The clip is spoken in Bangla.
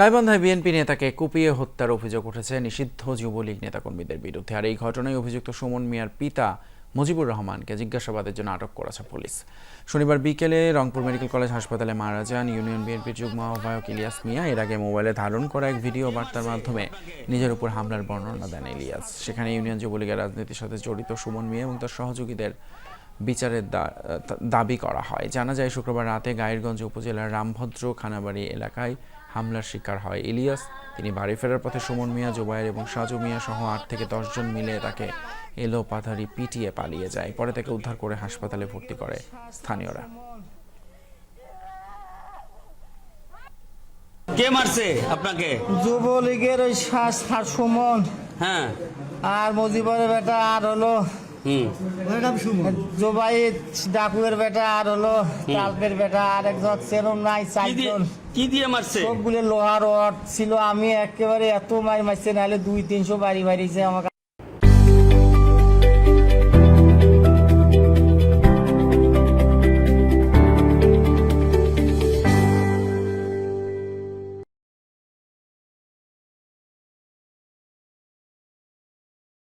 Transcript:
গাইবান্ধায় বিএনপি নেতাকে কুপিয়ে হত্যার অভিযোগ উঠেছে নিষিদ্ধ যুবলীগ নেতাকর্মীদের বিরুদ্ধে। আর এই ঘটনায় অভিযুক্ত সুমন মিয়ার পিতা মুজিবুর রহমানকে জিজ্ঞাসাবাদের জন্য আটক করেছে পুলিশ। শনিবার বিকেলে রংপুর মেডিকেল কলেজ হাসপাতালে মারা যান ইউনিয়ন বিএনপির যুগ্ম আহ্বায়ক ইলিয়াস মিয়া। এর আগে মোবাইলে ধারণ করা এক ভিডিও বার্তার মাধ্যমে নিজের উপর হামলার বর্ণনা দেন ইলিয়াস। সেখানে ইউনিয়ন যুবলীগের রাজনীতির সাথে জড়িত সুমন মিয়া এবং তার সহযোগীদের বিচারের দাবি করা হয়। জানা যায়, শুক্রবার রাতে গাইরগঞ্জ উপজেলার রামভদ্র খানাবাড়ি এলাকায় হামলার শিকার হয়। ইলিয়াস তিনি বাড়ি ফেরার পথে সুমন মিয়া জোবায়ের এবং সাজু মিয়া সহ আট থেকে দশজন মিলে তাকে এলো পাথারি পিটিয়ে পালিয়ে যায়। পরে তাকে উদ্ধার করে হাসপাতালে ভর্তি করে স্থানীয়রা। কে মারছে আপনাকে? যুবলীগের ওই সুমন। হ্যাঁ। আর মজিবরের বেটা আর হলো ডাকুয়ের বেটা আর হলো তালপের বেটা আর একজন সেরম নাই কি দিয়ে চারজন। কি দিয়ে মারছে? সবগুলো লোহার রড ছিল আমি একেবারে এত মার মারছে নাহলে দুই তিনশো বাড়ি বাড়িছে আমাকে